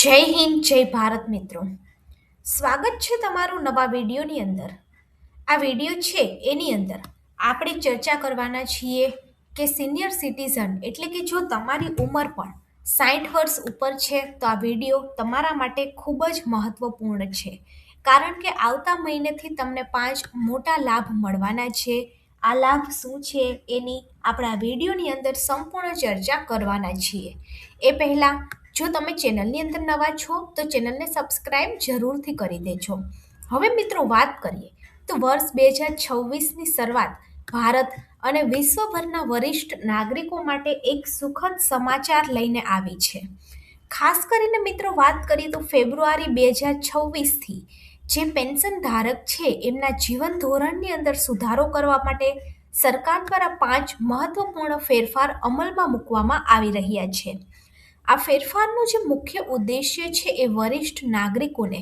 જય હિન્દ, જય ભારત મિત્રો. સ્વાગત છે તમારું નવા વિડીયોની અંદર. આ વીડિયો છે એની અંદર આપણે ચર્ચા કરવાના છીએ કે સિનિયર સિટીઝન એટલે કે જો તમારી ઉંમર પણ સાઠ વર્ષ ઉપર છે, તો આ વીડિયો તમારા માટે ખૂબ જ મહત્વપૂર્ણ છે. કારણ કે આવતા મહિનેથી તમને પાંચ મોટા લાભ મળવાના છે. આ લાભ શું છે એની આપણા વિડીયોની અંદર સંપૂર્ણ ચર્ચા કરવાના છીએ. એ પહેલાં જો તમે ચેનલની અંદર નવા છો, તો ચેનલને સબસ્ક્રાઇબ જરૂરથી કરી દેજો. હવે મિત્રો વાત કરીએ, તો વર્ષ બે હજાર છવ્વીસની શરૂઆત ભારત અને વિશ્વભરના વરિષ્ઠ નાગરિકો માટે એક સુખદ સમાચાર લઈને આવી છે. ખાસ કરીને મિત્રો વાત કરીએ તો ફેબ્રુઆરી બે હજાર છવ્વીસથી, જે પેન્શન ધારક છે, એમના જીવન ધોરણની અંદર સુધારો કરવા માટે સરકાર દ્વારા પાંચ મહત્વપૂર્ણ ફેરફાર અમલમાં મૂકવામાં આવી રહ્યા છે. આ ફેરફારનો જે મુખ્ય ઉદ્દેશ્ય છે એ વરિષ્ઠ નાગરિકોને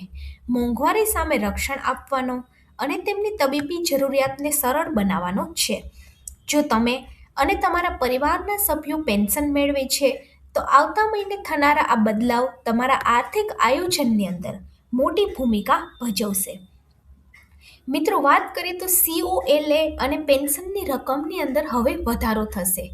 મોંઘવારી સામે રક્ષણ આપવાનો અને તેમની તબીબી જરૂરિયાતને સરળ બનાવવાનો છે. જો તમે અને તમારા પરિવારના સભ્યો પેન્શન મેળવે છે, તો આવતા મહિને થનારા આ બદલાવ તમારા આર્થિક આયોજનની અંદર મોટી ભૂમિકા ભજવશે. મિત્રો, વાત કરીએ તો સીઓએલએ અને પેન્શનની રકમની અંદર હવે વધારો થશે.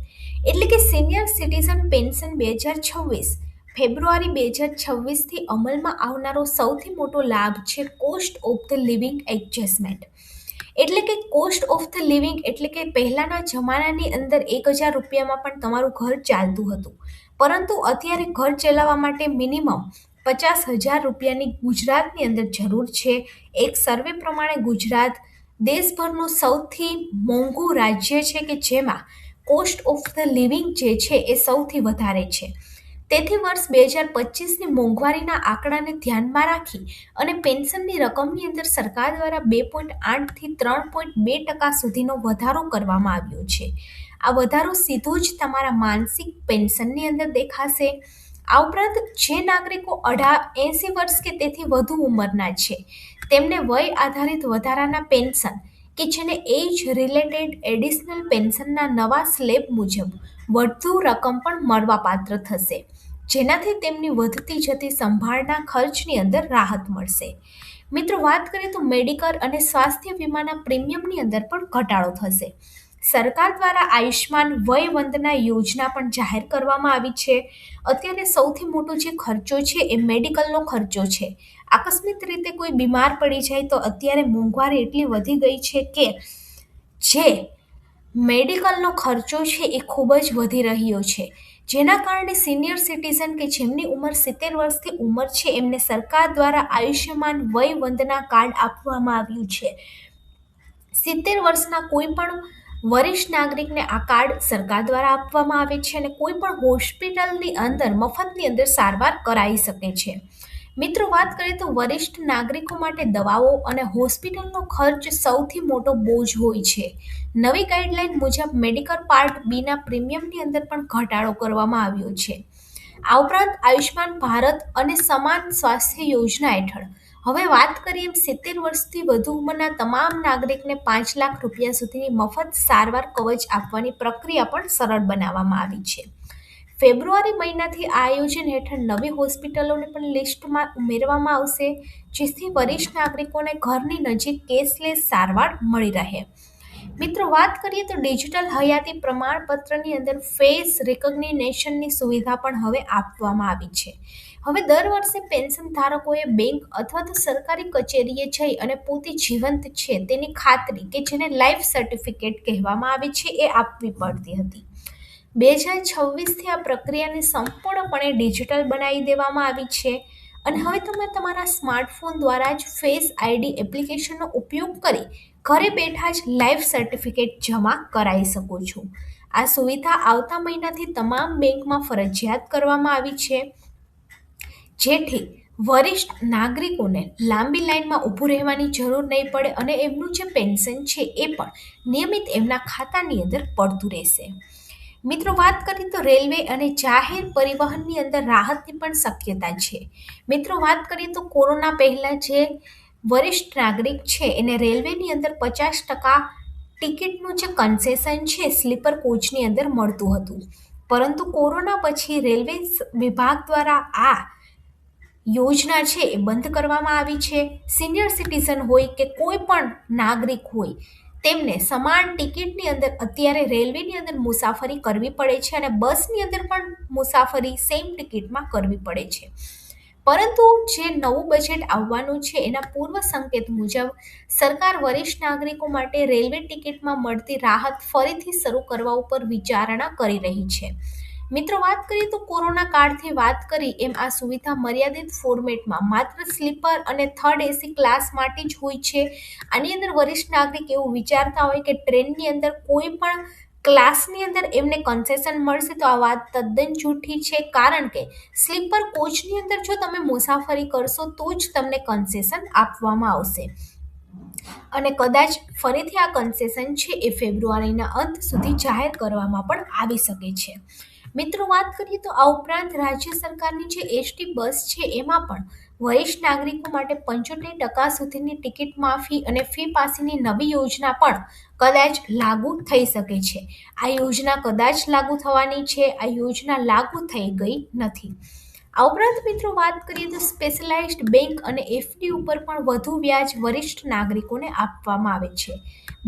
એટલે કે સિનિયર સિટીઝન પેન્શન બે હજાર છવ્વીસ, ફેબ્રુઆરી બે હજાર છવ્વીસથી અમલમાં આવનારો સૌથી મોટો લાભ છે cost of the living adjustment એટલે કે કોસ્ટ ઓફ ધ લિવિંગ એટલે કે પહેલાંના જમાનાની અંદર એક હજાર રૂપિયામાં પણ તમારું ઘર ચાલતું હતું. પરંતુ અત્યારે ઘર ચલાવવા માટે મિનિમમ પચાસ હજાર રૂપિયાની ગુજરાતની અંદર જરૂર છે. એક સર્વે પ્રમાણે ગુજરાત દેશભરનું સૌથી મોંઘું રાજ્ય છે કે જેમાં કોસ્ટ ઓફ ધ લિવિંગ જે છે એ સૌથી વધારે છે. તેથી વર્ષ બે હજાર પચીસની મોંઘવારીના આંકડાને ધ્યાનમાં રાખી અને પેન્શનની રકમની અંદર સરકાર દ્વારા બે પોઈન્ટ આઠથી ત્રણ પોઈન્ટ બે ટકા સુધીનો વધારો કરવામાં આવ્યો છે. આ વધારો સીધો જ તમારા માનસિક પેન્શનની અંદર દેખાશે. આ ઉપરાંત જે નાગરિકો અઢાર એંસી વર્ષ કે તેથી વધુ ઉંમરના છે, તેમને વય આધારિત વધારાના પેન્શન કે જેને એજ રિલેટેડ એડિશનલ પેન્શનના નવા સ્લેબ મુજબ વધુ રકમ પણ મળવાપાત્ર થશે. જેનાથી તેમની વધતી જતી સંભાળના ખર્ચની અંદર રાહત મળશે. મિત્રો, વાત કરીએ તો મેડિકલ અને સ્વાસ્થ્ય વીમાના પ્રીમિયમની અંદર પણ ઘટાડો થશે. સરકાર દ્વારા આયુષ્માન વય વંદના યોજના પણ જાહેર કરવામાં આવી છે. અત્યારે સૌથી મોટો જે ખર્ચો છે એ મેડિકલનો ખર્ચો છે. આકસ્મિક રીતે કોઈ બીમાર પડી જાય તો અત્યારે મોંઘવારી એટલી વધી ગઈ છે કે જે મેડિકલનો ખર્ચો છે એ ખૂબ જ વધી રહ્યો છે. જેના કારણે સિનિયર સિટીઝન કે જેમની ઉંમર સિત્તેર વર્ષથી ઉંમર છે, એમને સરકાર દ્વારા આયુષ્યમાન વય વંદના કાર્ડ આપવામાં આવ્યું છે. સિત્તેર વર્ષના કોઈ પણ વરિષ્ઠ નાગરિકને આ કાર્ડ સરકાર દ્વારા આપવામાં આવે છે અને કોઈ પણ હોસ્પિટલની અંદર, મફતની અંદર સારવાર કરાવી શકે છે. મિત્રો, વાત કરીએ તો વરિષ્ઠ નાગરિકો માટે દવાઓ અને હોસ્પિટલનો ખર્ચ સૌથી મોટો બોજ હોય છે. નવી ગાઈડલાઈન મુજબ મેડિકલ પાર્ટ બીના પ્રીમિયમની અંદર પણ ઘટાડો કરવામાં આવ્યો છે. આ ઉપરાંત આયુષ્માન ભારત અને સમાન સ્વાસ્થ્ય યોજના હેઠળ. હવે વાત કરીએ એમ સિત્તેર વર્ષથી વધુ ઉંમરના તમામ નાગરિકને પાંચ લાખ રૂપિયા સુધીની મફત સારવાર કવચ આપવાની પ્રક્રિયા પણ સરળ બનાવવામાં આવી છે. ફેબ્રુઆરી મહિનાથી આ આયોજન હેઠળ નવી હોસ્પિટલોને પણ લિસ્ટમાં ઉમેરવામાં આવશે, જેથી વરિષ્ઠ નાગરિકોને ઘરની નજીક કેશલેસ સારવાર મળી રહે. મિત્રો, વાત કરીએ તો ડિજિટલ હયાતી પ્રમાણપત્રની અંદર ફેસ રિકગ્નિનેશનની સુવિધા પણ હવે આપવામાં આવી છે. હવે દર વર્ષે પેન્શન ધારકોએ બેંક અથવા તો સરકારી કચેરીએ જઈ અને પોતે જીવંત છે તેની ખાતરી કે જેને લાઈફ સર્ટિફિકેટ કહેવામાં આવે છે એ આપવી પડતી હતી. બે હજાર છવ્વીસથી આ પ્રક્રિયાને સંપૂર્ણપણે ડિજિટલ બનાવી દેવામાં આવી છે. અને હવે તમે તમારા સ્માર્ટફોન દ્વારા જ ફેસ આઈડી એપ્લિકેશનનો ઉપયોગ કરી ઘરે બેઠા જ લાઈફ સર્ટિફિકેટ જમા કરાવી શકો છો. આ સુવિધા આવતા મહિનાથી તમામ બેંકમાં ફરજિયાત કરવામાં આવી છે. જેથી વરિષ્ઠ નાગરિકોને લાંબી લાઇનમાં ઊભું રહેવાની જરૂર નહીં પડે અને એમનું જે પેન્શન છે એ પણ નિયમિત એમના ખાતાની અંદર પડતું રહેશે. મિત્રો, વાત કરીએ તો રેલવે અને જાહેર પરિવહનની અંદર રાહતની પણ શક્યતા છે. મિત્રો, વાત કરીએ તો કોરોના પહેલાં જે વરિષ્ઠ નાગરિક છે, એને રેલવેની અંદર પચાસ ટકા ટિકિટનું જે કન્સેશન છે, સ્લીપર કોચની અંદર મળતું હતું. પરંતુ કોરોના પછી રેલવે વિભાગ દ્વારા આ યોજના છે, એ બંધ કરવામાં આવી છે. સિનિયર સિટીઝન હોય કે કોઈ પણ નાગરિક હોય તેમને સમાન ટિકિટની અંદર અત્યારે રેલવેની અંદર મુસાફરી કરવી પડે છે અને બસની અંદર પણ મુસાફરી સેમ ટિકિટમાં કરવી પડે છે. પરંતુ જે નવું બજેટ આવવાનું છે એના પૂર્વ સંકેત મુજબ સરકાર વરિષ્ઠ નાગરિકો માટે રેલવે ટિકિટમાં મળતી રાહત ફરીથી શરૂ કરવા ઉપર વિચારણા કરી રહી છે. મિત્રો, વાત કરીએ તો કોરોના કાળથી વાત કરી એમ આ સુવિધા મર્યાદિત ફોર્મેટમાં માત્ર સ્લીપર અને થર્ડ એસી ક્લાસ માટે જ હોય છે. આની અંદર વરિષ્ઠ નાગરિક એવું વિચારતા હોય કે ટ્રેનની અંદર કોઈ પણ ક્લાસની અંદર એમને કન્સેશન મળશે તો આ વાત તદ્દન જૂઠી છે. કારણ કે સ્લીપર કોચની અંદર જો તમે મુસાફરી કરશો તો જ તમને કન્સેશન આપવામાં આવશે. અને કદાચ ફરીથી આ કન્સેશન છે એ ફેબ્રુઆરીના અંત સુધી જાહેર કરવામાં પણ આવી શકે છે. મિત્રો, વાત કરીએ તો આ ઉપરાંત રાજ્ય સરકારની જે એસટી બસ છે, એમાં પણ વરિષ્ઠ નાગરિકો માટે પંચોતેર ટકા સુધીની ટિકિટ માફી અને ફી પાસીની નવી યોજના પણ કદાચ લાગુ થઈ શકે છે. આ યોજના કદાચ લાગુ થવાની છે, આ યોજના લાગુ થઈ ગઈ નથી. આ ઉપરાંત મિત્રો વાત કરીએ તો સ્પેશિયલાઇઝ્ડ બેંક અને એફડી ઉપર પણ વધુ વ્યાજ વરિષ્ઠ નાગરિકોને આપવામાં આવે છે.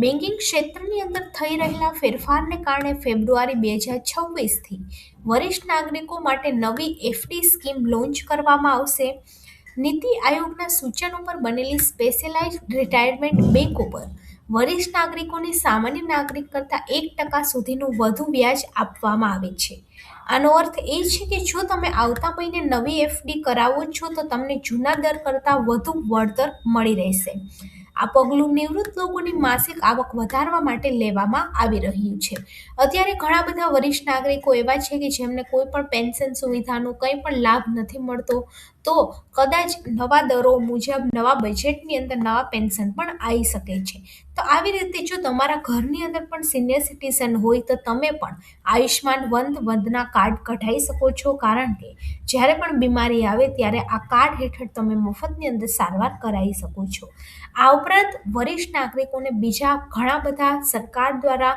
બેન્કિંગ ક્ષેત્રની અંદર થઈ રહેલા ફેરફારને કારણે ફેબ્રુઆરી બે હજાર છવ્વીસથી વરિષ્ઠ નાગરિકો માટે નવી એફડી સ્કીમ લોન્ચ કરવામાં આવશે. નીતિ આયોગના સૂચનો ઉપર બનેલી સ્પેશિયલાઇઝ રિટાયરમેન્ટ બેંક ઉપર વરિષ્ઠ નાગરિકોને સામાન્ય નાગરિક કરતાં એક ટકા સુધીનું વધુ વ્યાજ આપવામાં આવે છે. આનો અર્થ એ છે કે જો તમે આવતા મહિને નવી એફડી કરાવો છો, તો તમને જૂના દર કરતાં વધુ વળતર મળી રહેશે. આ પગલું નિવૃત્ત લોકોની માસિક આવક વધારવા માટે લેવામાં આવી રહ્યું છે. અત્યારે ઘણા બધા વરિષ્ઠ નાગરિકો એવા છે કે જેમને કોઈ પણ પેન્શન સુવિધાનો કંઈ પણ લાભ નથી મળતો તો કદાચ નવા દરો મુજબ નવા બજેટની અંદર નવા પેન્શન પણ આવી શકે છે. તો આવી રીતે જો તમારા ઘરની અંદર પણ સિનિયર સિટીઝન હોય તો તમે પણ આયુષ્માન વંદ વંદના કાર્ડ કઢાવી શકો છો. કારણ કે જ્યારે પણ બીમારી આવે ત્યારે આ કાર્ડ હેઠળ તમે મફતની અંદર સારવાર કરાવી શકો છો. આ ઉપરાંત વરિષ્ઠ નાગરિકોને બીજા ઘણા બધા સરકાર દ્વારા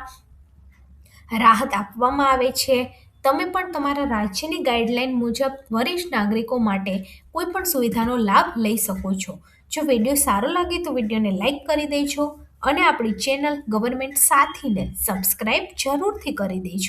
રાહત આપવામાં આવે છે. તમે પણ તમારા રાજ્યની ગાઈડલાઇન મુજબ વરિષ્ઠ નાગરિકો માટે કોઈ પણ સુવિધાનો લાભ લઈ શકો છો. જો વીડિયો સારો લાગે તો વિડીયોને લાઇક કરી દેજો અને આપણી ચેનલ ગવર્મેન્ટ સાથીને સબસ્ક્રાઈબ જરૂરથી કરી દેજો.